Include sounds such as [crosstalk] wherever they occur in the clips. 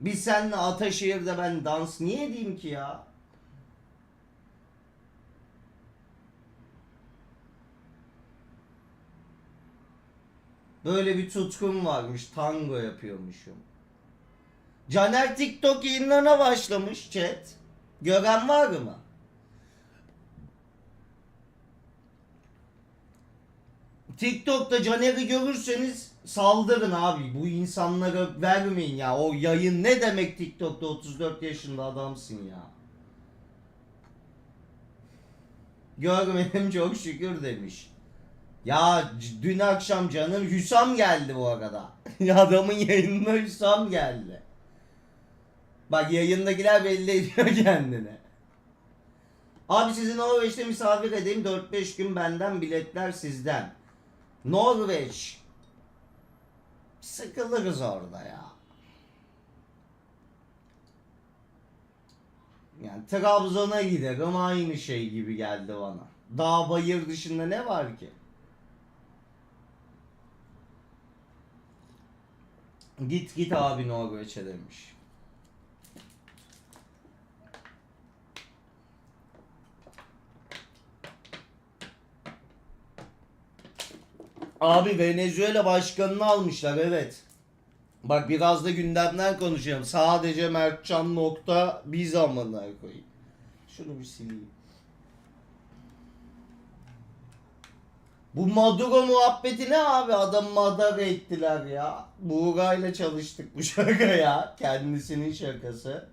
Biz seninle Ataşehir'de ben dans niye edeyim ki ya? Böyle bir tutkum varmış. Tango yapıyormuşum. Caner TikTok yayınlarına başlamış chat. Gören var mı? TikTok'ta Caner'i görürseniz saldırın abi. Bu insanlara vermeyin ya. O yayın ne demek TikTok'ta 34 yaşında adamsın ya. Görmedim [laughs] çok şükür demiş. Ya dün akşam canım Hüsam geldi bu arada. [laughs] Adamın yayınına Hüsam geldi. Bak yayındakiler belli ediyor [laughs] kendini. Abi sizi Norveç'te misafir edeyim 4-5 gün benden biletler sizden. Norveç. Sıkılırız orada ya. Yani Trabzon'a giderim aynı şey gibi geldi bana. Dağ bayır dışında ne var ki? Git git abi Norveç'e demiş. Abi Venezuela başkanını almışlar evet. Bak biraz da gündemden konuşuyorum. Sadece Mertcan nokta biz amına koyayım. Şunu bir sileyim. Bu Maduro muhabbeti ne abi? Adam madara ettiler ya. Buğra'yla çalıştık bu [laughs] şaka ya. Kendisinin şakası.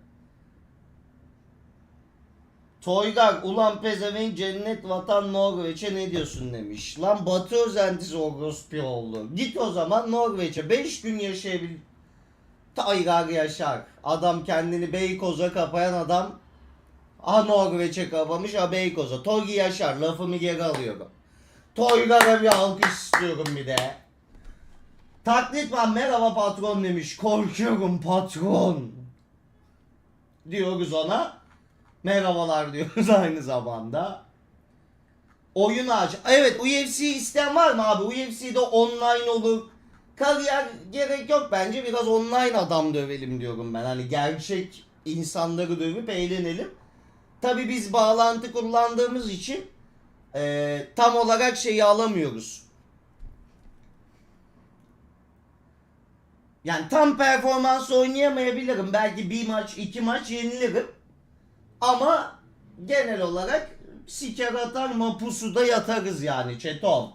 Toygar ulan pezevenk cennet vatan Norveç'e ne diyorsun demiş. Lan batı özentisi orospu oldu. Git o zaman Norveç'e 5 gün yaşayabil. Toygar yaşar. Adam kendini Beykoz'a kapayan adam. Ha Norveç'e kapamış ha Beykoz'a. Togi yaşar lafımı geri alıyorum. Toygar'a bir alkış istiyorum bir de. Taklit var merhaba patron demiş. Korkuyorum patron. Diyoruz ona. Merhabalar diyoruz [laughs] aynı zamanda. Oyun aç. Evet UFC isteyen var mı abi? UFC'de online olur. Kariyer gerek yok bence. Biraz online adam dövelim diyorum ben. Hani gerçek insanları dövüp eğlenelim. Tabi biz bağlantı kullandığımız için eee, tam olarak şeyi alamıyoruz. Yani tam performans oynayamayabilirim. Belki bir maç, iki maç yenilirim. Ama genel olarak siker atar mapusu da yatarız yani çeton.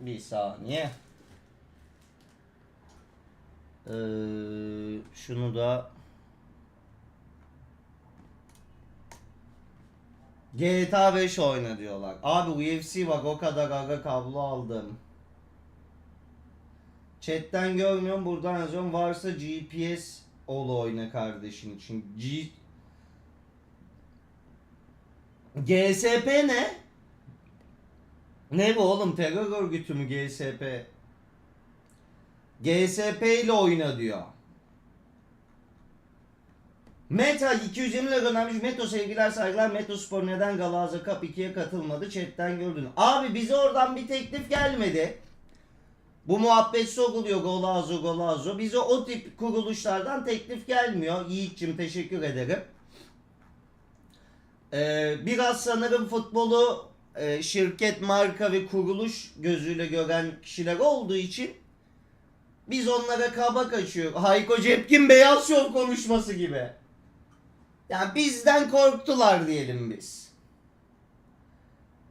Bir saniye. Ee, şunu da GTA 5 oyna diyorlar. Abi UFC bak o kadar ara kablo aldım. Chatten görmüyorum buradan yazıyorum. Varsa GPS ol oyna kardeşin için. G GSP ne? Ne bu oğlum terör örgütü mü GSP? GSP ile oyna diyor. Meta 220 lira göndermiş. Meto sevgiler saygılar. Meto Spor neden Galaza Cup 2'ye katılmadı? Chatten gördün. Abi bize oradan bir teklif gelmedi. Bu muhabbet soruluyor golazo golazo. Bize o tip kuruluşlardan teklif gelmiyor. Yiğit'cim teşekkür ederim. Ee, biraz sanırım futbolu e, şirket, marka ve kuruluş gözüyle gören kişiler olduğu için biz onlara kaba kaçıyor. Hayko Cepkin Beyaz Şov konuşması gibi. Yani bizden korktular diyelim biz.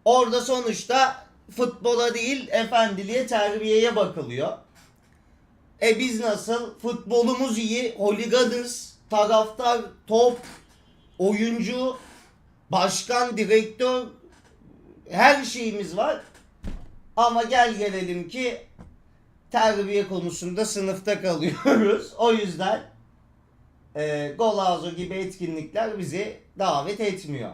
Orada sonuçta futbola değil efendiliğe terbiyeye bakılıyor. E biz nasıl? Futbolumuz iyi, holiganız, taraftar, top, oyuncu, başkan, direktör her şeyimiz var. Ama gel gelelim ki terbiye konusunda sınıfta kalıyoruz. O yüzden e, Golazo gibi etkinlikler bizi davet etmiyor.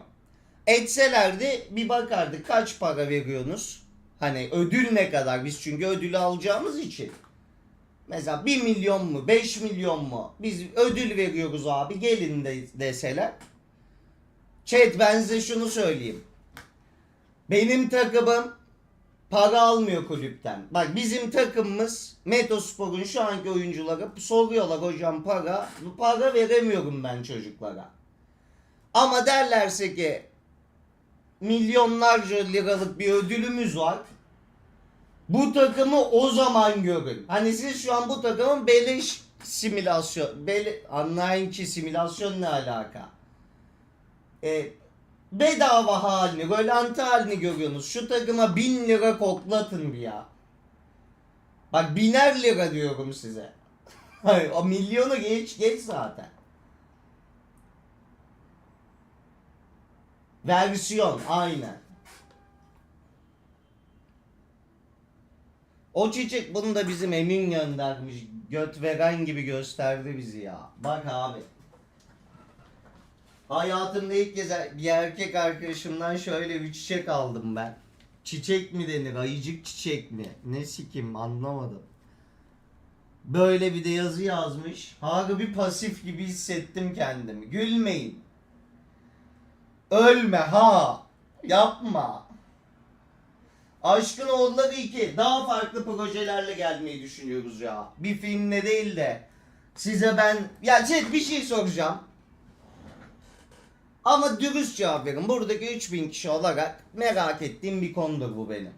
Etselerdi bir bakardık kaç para veriyorsunuz? Hani ödül ne kadar? Biz çünkü ödülü alacağımız için. Mesela 1 milyon mu 5 milyon mu? Biz ödül veriyoruz abi gelin de deseler. Chat ben size şunu söyleyeyim. Benim takımım Para almıyor kulüpten. Bak bizim takımımız Metospor'un şu anki oyuncuları soruyorlar hocam para. Para veremiyorum ben çocuklara. Ama derlerse ki milyonlarca liralık bir ödülümüz var. Bu takımı o zaman görün. Hani siz şu an bu takımın beleş simülasyon, bele, anlayın ki simülasyon ne alaka? E, bedava halini, rölanti halini görüyorsunuz. Şu takıma bin lira koklatın bir ya. Bak biner lira diyorum size. [laughs] Hayır, o milyonu geç geç zaten. Versiyon aynen. O çiçek bunu da bizim Emin göndermiş. Göt veren gibi gösterdi bizi ya. Bak abi. Hayatımda ilk kez bir erkek arkadaşımdan şöyle bir çiçek aldım ben. Çiçek mi denir? Ayıcık çiçek mi? Ne sikim anlamadım. Böyle bir de yazı yazmış. Harbi pasif gibi hissettim kendimi. Gülmeyin. Ölme ha. Yapma. Aşkın Oğulları 2 daha farklı projelerle gelmeyi düşünüyoruz ya. Bir filmle değil de size ben ya chat bir şey soracağım. Ama dürüst cevap verin. Buradaki 3000 kişi olarak merak ettiğim bir konudur bu benim.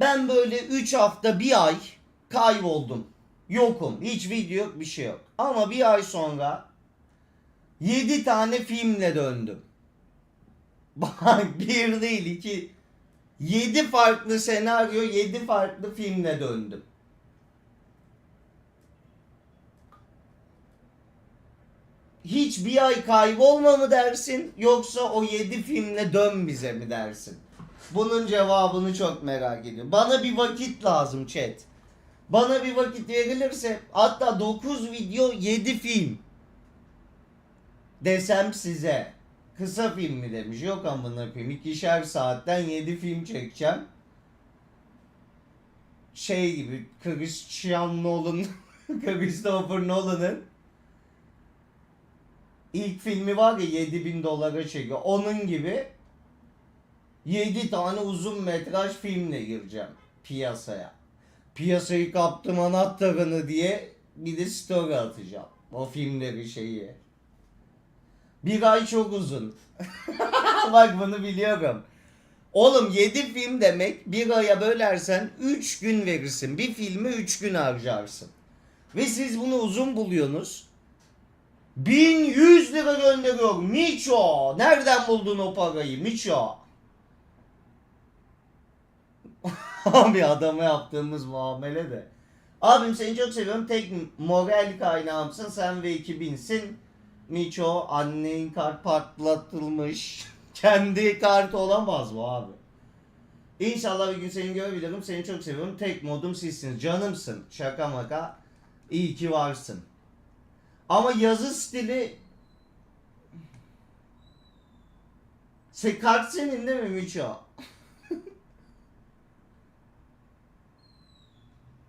Ben böyle 3 hafta bir ay kayboldum. Yokum. Hiç video yok bir şey yok. Ama bir ay sonra 7 tane filmle döndüm. [laughs] Bak bir değil iki 7 farklı senaryo 7 farklı filmle döndüm. Hiç bir ay kaybolma mı dersin yoksa o 7 filmle dön bize mi dersin? Bunun cevabını çok merak ediyorum. Bana bir vakit lazım chat. Bana bir vakit verilirse hatta 9 video 7 film desem size kısa film mi demiş yok amına koyayım ikişer saatten 7 film çekeceğim. Şey gibi Christian Nolan [laughs] Christopher Nolan'ın ilk filmi var ya 7000 dolara çekiyor. Onun gibi 7 tane uzun metraj filmle gireceğim piyasaya. Piyasayı kaptım anahtarını diye bir de story atacağım. O filmleri şeyi bir ay çok uzun. [laughs] Bak bunu biliyorum. Oğlum 7 film demek bir aya bölersen 3 gün verirsin. Bir filmi 3 gün harcarsın. Ve siz bunu uzun buluyorsunuz. 1100 lira gönderiyor. Miço. Nereden buldun o parayı Miço? [laughs] Abi adama yaptığımız muamele de. Abim seni çok seviyorum. Tek moral kaynağımsın. Sen ve 2000'sin. Miço annen kart patlatılmış. [laughs] Kendi kart olamaz bu abi. İnşallah bir gün seni görebilirim. Seni çok seviyorum. Tek modum sizsiniz. Canımsın. Şaka maka. İyi ki varsın. Ama yazı stili... Se kart senin değil mi Miço? [laughs]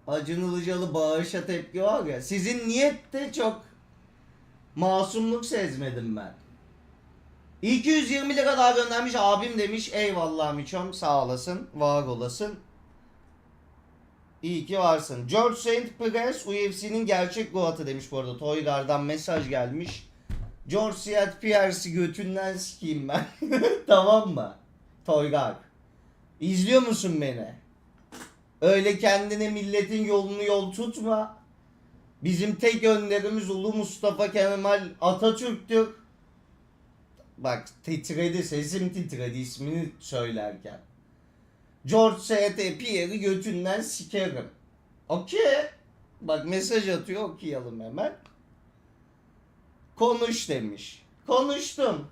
Acun Ilıcalı bağışa tepki var ya. Sizin niyette çok Masumluk sezmedim ben. 220 lira daha göndermiş abim demiş. Eyvallah Miçom sağ olasın. Var olasın. İyi ki varsın. George St. Press UFC'nin gerçek goatı demiş bu arada. Toygar'dan mesaj gelmiş. George St. Pierce'i götünden sikeyim ben. [laughs] tamam mı? Toygar. İzliyor musun beni? Öyle kendine milletin yolunu yol tutma. Bizim tek önderimiz Ulu Mustafa Kemal Atatürk'tür. Bak titredi sesim titredi ismini söylerken. George S.T. Pierre'i götünden sikerim. Okey. Bak mesaj atıyor okuyalım hemen. Konuş demiş. Konuştum.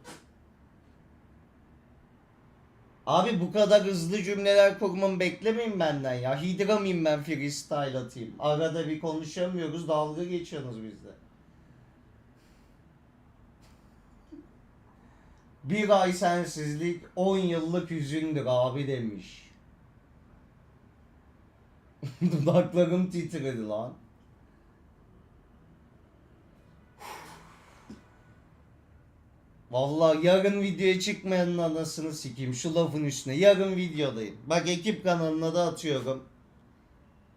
Abi bu kadar hızlı cümleler kurmamı beklemeyin benden ya. Hidra mıyım ben freestyle atayım? Arada bir konuşamıyoruz dalga geçiyorsunuz bizde. Bir ay sensizlik 10 yıllık hüzündür abi demiş. [laughs] Dudaklarım titredi lan. Vallahi yarın videoya çıkmayanın anasını sikeyim şu lafın üstüne. Yarın videodayım. Bak ekip kanalına da atıyorum.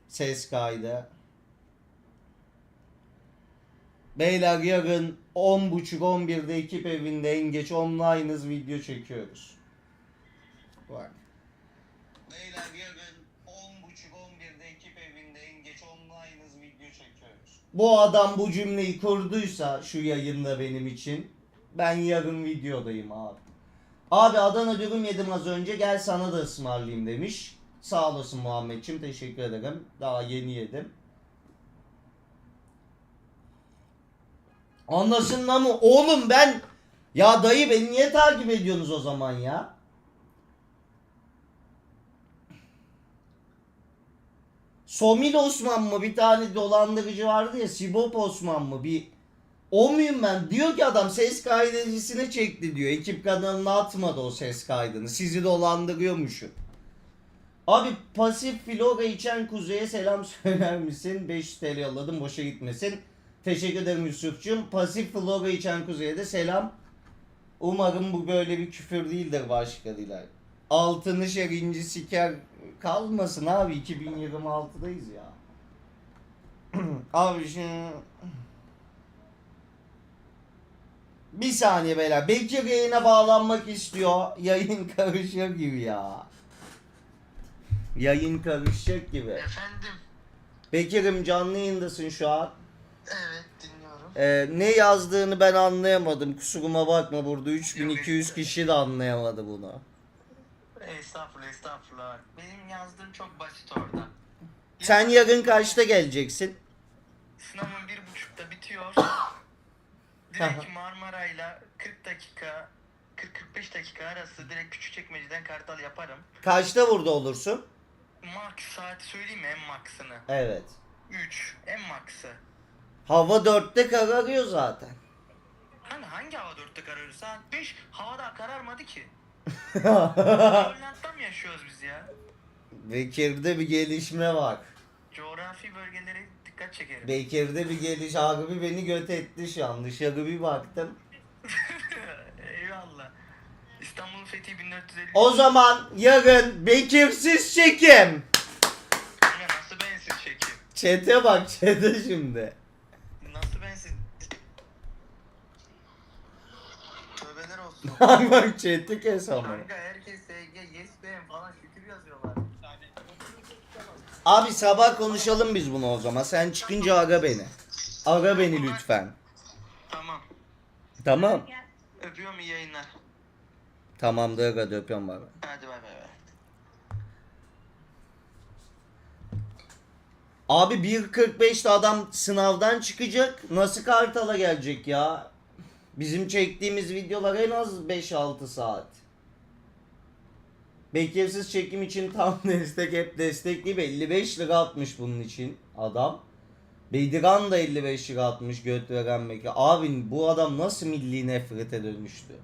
Ses kaydı. Beyler yarın 10.30-11'de ekip evinde en geç online'ız video çekiyoruz. Bak. Beyler yarın 10.30-11'de ekip evinde en geç online'ız video çekiyoruz. Bu adam bu cümleyi kurduysa şu yayında benim için ben yarın videodayım abi. Abi Adana dürüm yedim az önce gel sana da ısmarlayayım demiş. Sağ olasın Muhammedciğim teşekkür ederim. Daha yeni yedim. Anlasın lan mı? Oğlum ben... Ya dayı beni niye takip ediyorsunuz o zaman ya? Somil Osman mı? Bir tane dolandırıcı vardı ya. Sibop Osman mı? Bir... O muyum ben? Diyor ki adam ses kaydedicisine çekti diyor. Ekip kanalına atmadı o ses kaydını. Sizi dolandırıyormuşum. Abi pasif floga içen kuzeye selam [laughs] söyler misin? 5 TL yolladım boşa gitmesin. Teşekkür ederim Yusuf'cum. Pasif floga içen kuzeye de selam. Umarım bu böyle bir küfür değildir başkalarıyla. Altını şerinci siker kalmasın abi 2026'dayız ya. [clears throat] abi şimdi... Bir saniye beyler. Bekir yayına bağlanmak istiyor. Yayın karışıyor gibi ya. Yayın karışacak gibi. Efendim. Bekir'im canlı yayındasın şu an. Evet dinliyorum. Ee, ne yazdığını ben anlayamadım. Kusuruma bakma burada 3200 kişi de anlayamadı bunu. Estağfurullah estağfurullah. Benim yazdığım çok basit orada. Sen yarın kaçta geleceksin? Sınavım bir buçukta bitiyor. Direkt Marmara'yla 40 dakika 40-45 dakika arası direkt Küçükçekmece'den Kartal yaparım. Kaçta burada olursun? Max saati söyleyeyim mi en max'ını? Evet. 3 en max'ı. Hava 4'te kararıyor zaten. Hani hangi hava 4'te kararıyor? Saat 5 havada kararmadı ki. [laughs] Grönland'da mı yaşıyoruz biz ya? Bekir'de bir gelişme var. Coğrafi bölgelere dikkat çekerim. Bekir'de bir geliş abi beni göt etti şu an. Dışarı bir baktım. [laughs] Eyvallah. İstanbul'un fethi 1450. O zaman yarın Bekir'siz çekim. Yine nasıl bensiz çekim? Çete bak çete şimdi. Nasıl bensiz? Tövbeler olsun. [laughs] Bak bak chat'i kes ama. Kanka herkes SG, yes ben falan. Abi sabah konuşalım biz bunu o zaman. Sen çıkınca ara beni. Ara beni lütfen. Tamam. Tamam. Öpüyorum iyi yayınlar. Tamamdır hadi öpüyorum. Hadi bay bay. bay. Abi 1.45'te adam sınavdan çıkacak. Nasıl Kartal'a gelecek ya? Bizim çektiğimiz videolar en az 5-6 saat. Bekirsiz çekim için tam [laughs] destek hep destekleyip 55 lira atmış bunun için adam. Bediran da 55 lira atmış göt veren Bekir. Abi bu adam nasıl milli nefrete dönüştü?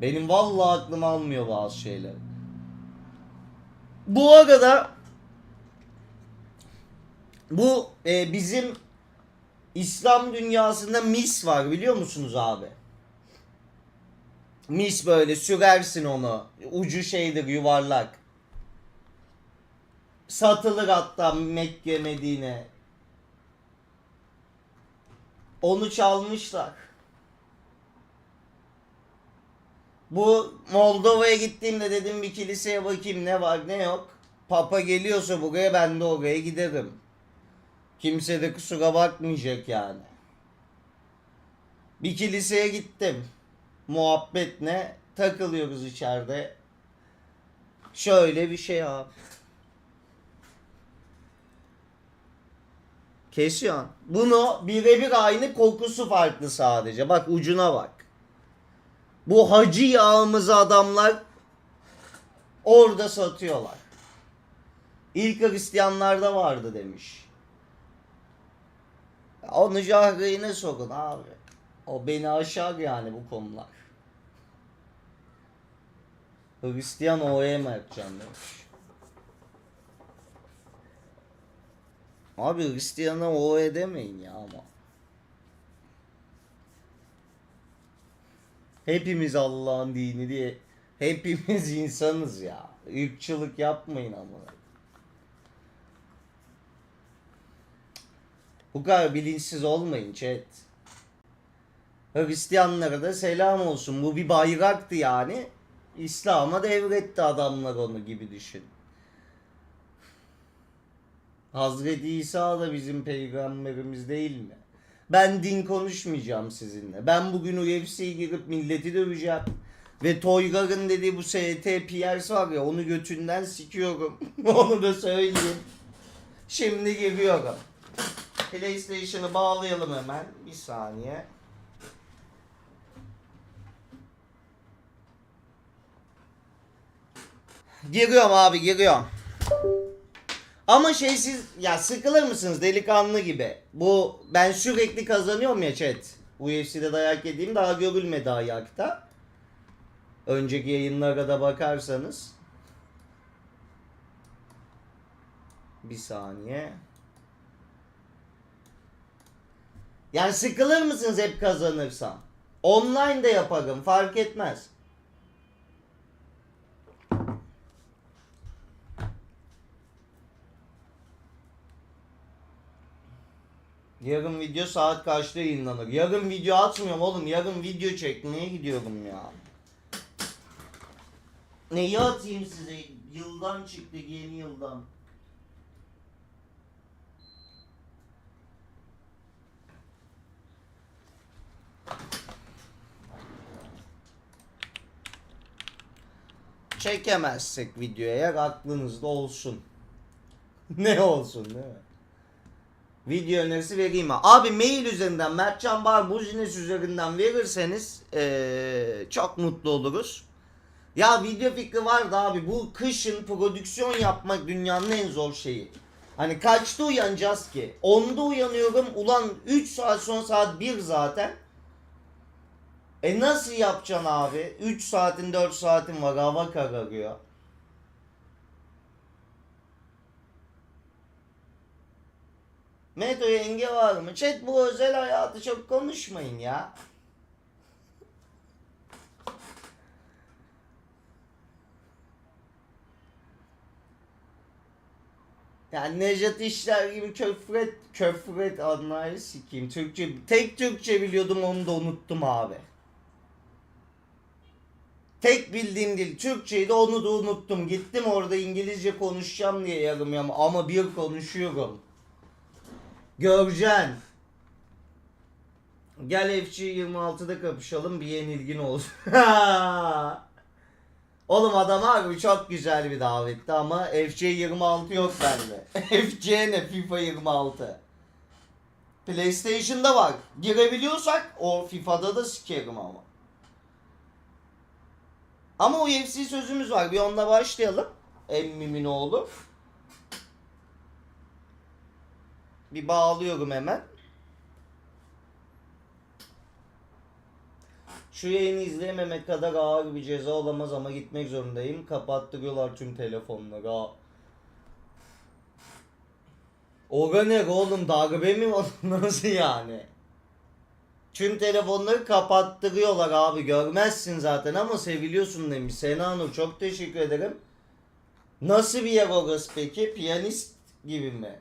Benim vallahi aklım almıyor bazı şeyler. Bu arada bu e, bizim İslam dünyasında mis var biliyor musunuz abi? Mis böyle sürersin onu. Ucu şeydir yuvarlak. Satılır hatta Mekke Medine. Onu çalmışlar. Bu Moldova'ya gittiğimde dedim bir kiliseye bakayım ne var ne yok. Papa geliyorsa buraya ben de oraya giderim. Kimse de kusura bakmayacak yani. Bir kiliseye gittim. Muhabbet ne? Takılıyoruz içeride. Şöyle bir şey abi. Kesiyorsun. Bunu birebir aynı kokusu farklı sadece. Bak ucuna bak. Bu hacı yağımızı adamlar orada satıyorlar. İlk Hristiyanlarda vardı demiş. Onu cahreyine sokun abi. O beni aşar yani bu konular. Hristiyan OE mi yapacaksın demiş. Abi Hristiyan'a OE demeyin ya ama. Hepimiz Allah'ın dini diye. Hepimiz insanız ya. Irkçılık yapmayın ama. Bu kadar bilinçsiz olmayın chat. Hristiyanlara da selam olsun. Bu bir bayraktı yani. İslam'a devretti adamlar onu gibi düşün. Hazreti İsa da bizim peygamberimiz değil mi? Ben din konuşmayacağım sizinle. Ben bugün UFC'ye girip milleti döveceğim. Ve Toygar'ın dediği bu ST Piers var ya onu götünden sikiyorum. [laughs] onu da söyleyeyim. Şimdi giriyorum. PlayStation'ı bağlayalım hemen. Bir saniye. Giriyorum abi giriyorum. Ama şey siz ya sıkılır mısınız delikanlı gibi? Bu ben sürekli kazanıyorum ya chat. UFC'de dayak yediğim daha görülmedi ayakta. Önceki yayınlara da bakarsanız. Bir saniye. Yani sıkılır mısınız hep kazanırsam? Online de yaparım fark etmez. Yarın video saat kaçta yayınlanır? Yarın video atmıyorum oğlum. Yarın video çekmeye gidiyorum ya. Neyi atayım size? Yıldan çıktı yeni yıldan. Çekemezsek videoya aklınızda olsun. ne olsun değil mi? Video önerisi vereyim mi? Abi mail üzerinden Mertcan Bar Buzines üzerinden verirseniz eee, çok mutlu oluruz. Ya video fikri vardı abi bu kışın prodüksiyon yapmak dünyanın en zor şeyi. Hani kaçta uyanacağız ki? 10'da uyanıyorum ulan 3 saat sonra saat 1 zaten. E nasıl yapacaksın abi? 3 saatin 4 saatin var hava kararıyor. Meto yenge var mı? Chat bu özel hayatı çok konuşmayın ya. Yani Nejat İşler gibi köfret, köfret anlayı sikeyim. Türkçe, tek Türkçe biliyordum onu da unuttum abi. Tek bildiğim dil Türkçeydi onu da unuttum. Gittim orada İngilizce konuşacağım diye yarım ama bir konuşuyorum. Göreceksin. Gel FC 26'da kapışalım bir yenilgin olsun. [laughs] Oğlum adam harbi çok güzel bir davetti ama FC 26 yok bende. [laughs] FC ne FIFA 26. PlayStation'da var. Girebiliyorsak o FIFA'da da sikerim ama. Ama UFC sözümüz var. Bir onunla başlayalım. Emmimin Bir bağlıyorum hemen. Şu yayını izleyememek kadar ağır bir ceza olamaz ama gitmek zorundayım. Kapattırıyorlar tüm telefonları. Organik oğlum darbe mi? [laughs] Nasıl yani? Tüm telefonları kapattırıyorlar abi görmezsin zaten ama seviliyorsun demiş. Sena Nur çok teşekkür ederim. Nasıl bir yer orası peki? Piyanist gibi mi?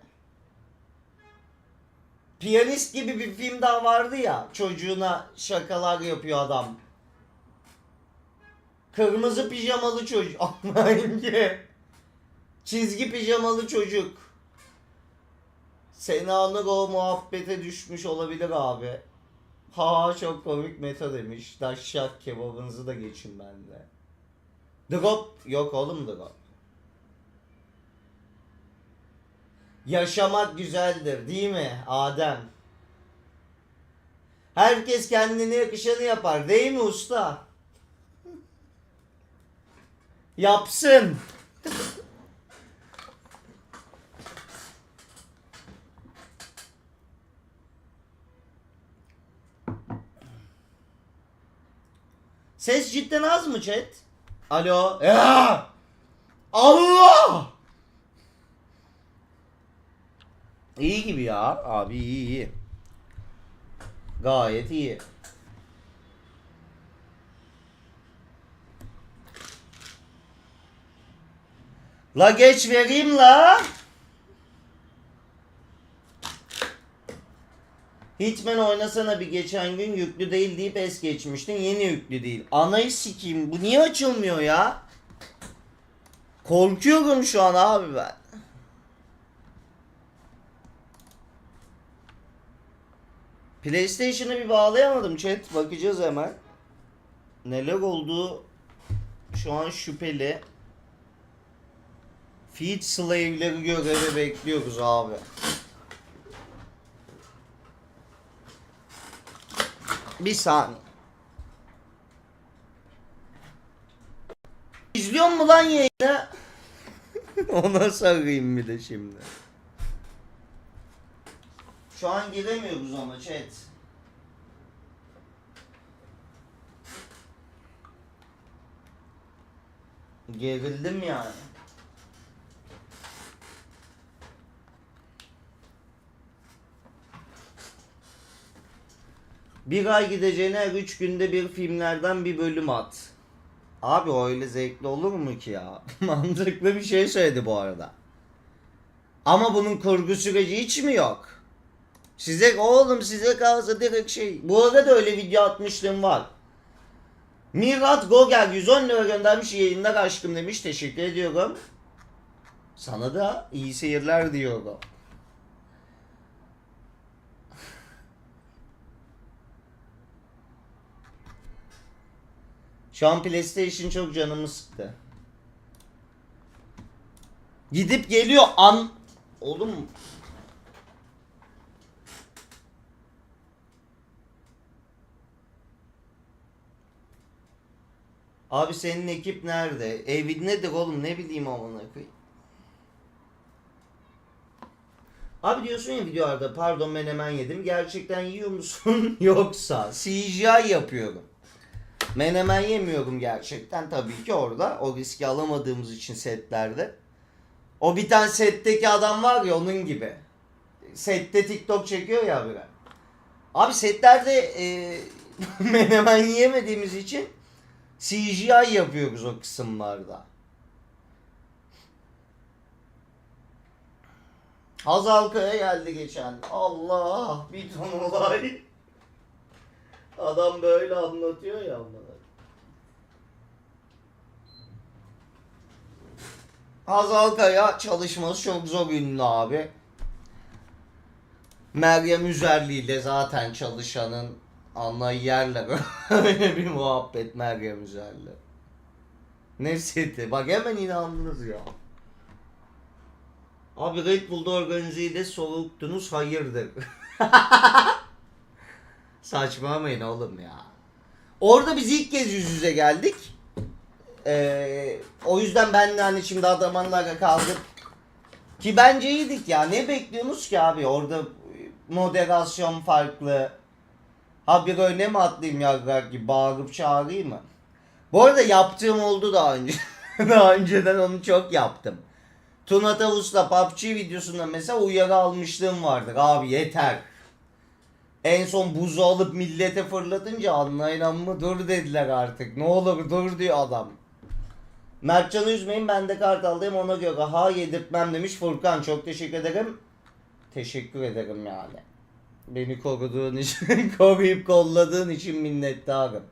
Piyanist gibi bir film daha vardı ya. Çocuğuna şakalar yapıyor adam. Kırmızı pijamalı çocuk. [laughs] Hangi? Çizgi pijamalı çocuk. Sena Nur o muhabbete düşmüş olabilir abi. Ha çok komik meta demiş. Daşşak kebabınızı da geçin bende. Drop yok oğlum drop. Yaşamak güzeldir değil mi Adem? Herkes kendine yakışanı yapar değil mi usta? Yapsın. Ses cidden az mı chat? Alo. Ya! Allah! İyi gibi ya. Abi iyi iyi. Gayet iyi. La geç vereyim la. Hitman oynasana bir geçen gün yüklü değil deyip es geçmiştin. Yeni yüklü değil. Anayı sikeyim. Bu niye açılmıyor ya? Korkuyorum şu an abi ben. PlayStation'ı bir bağlayamadım chat. Bakacağız hemen. Neler olduğu şu an şüpheli. Feed slave'leri göreve bekliyoruz abi. Bir saniye. İzliyor mu lan yayını? [laughs] Ona sarayım bir de şimdi. Şu an giremiyoruz ama chat. Gerildim yani. Bir ay gideceğine her üç günde bir filmlerden bir bölüm at. Abi öyle zevkli olur mu ki ya? [laughs] Mantıklı bir şey söyledi bu arada. Ama bunun kurgu süreci hiç mi yok? Size oğlum size kalsa direkt şey. Bu arada da öyle video atmışlığım var. Mirat Gogel 110 lira göndermiş yayınlar aşkım demiş. Teşekkür ediyorum. Sana da iyi seyirler diyorum. [laughs] Şu an PlayStation çok canımı sıktı. Gidip geliyor an... Oğlum Abi senin ekip nerede? Evi nedir oğlum ne bileyim amına koyayım. Abi diyorsun ya videolarda pardon menemen yedim. Gerçekten yiyor musun [laughs] yoksa CGI yapıyorum. Menemen yemiyorum gerçekten tabii ki orada. O riski alamadığımız için setlerde. O bir tane setteki adam var ya onun gibi. Sette TikTok çekiyor ya bir. Abi setlerde e, menemen [laughs] yiyemediğimiz için CGI yapıyoruz o kısımlarda. Hazal Kaya geldi geçen. Allah bir ton olay. Adam böyle anlatıyor ya bana. Hazal Kaya çalışması çok zor ünlü abi. Meryem Üzerli ile zaten çalışanın anlayı yerler. Öyle [laughs] bir muhabbet Meryem Üzerli. Ne seti? Bak hemen inandınız ya. Abi Red Bull'da organizeyi de soğuktunuz hayırdır. [laughs] Saçmalamayın oğlum ya. Orada biz ilk kez yüz yüze geldik. Ee, o yüzden ben de hani şimdi adamanlarla kaldık. Ki bence iyiydik ya. Ne bekliyorsunuz ki abi? Orada moderasyon farklı. Ha bir öne mi atlayayım yarrak gibi bağırıp çağırayım mı? Bu arada yaptığım oldu daha önce. [laughs] daha önceden onu çok yaptım. Tuna Tavus'la PUBG videosunda mesela uyarı almışlığım vardır. Abi yeter. En son buzu alıp millete fırlatınca anlayın mı dur dediler artık. Ne olur dur diyor adam. Mertcan'ı üzmeyin ben de kartaldayım ona göre ha yedirtmem demiş Furkan çok teşekkür ederim. Teşekkür ederim yani. Beni koruduğun için, [laughs] koruyup kolladığın için minnettarım.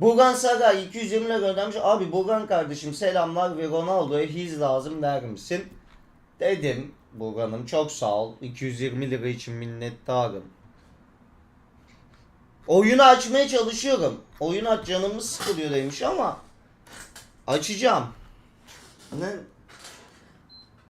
Burhan Saray 220 lira göndermiş. Abi Burhan kardeşim selamlar ve Ronaldo'ya hiz lazım der misin? Dedim Burhan'ım çok sağ ol. 220 lira için minnettarım. Oyunu açmaya çalışıyorum. Oyun aç canımız sıkılıyor demiş ama açacağım. Ne?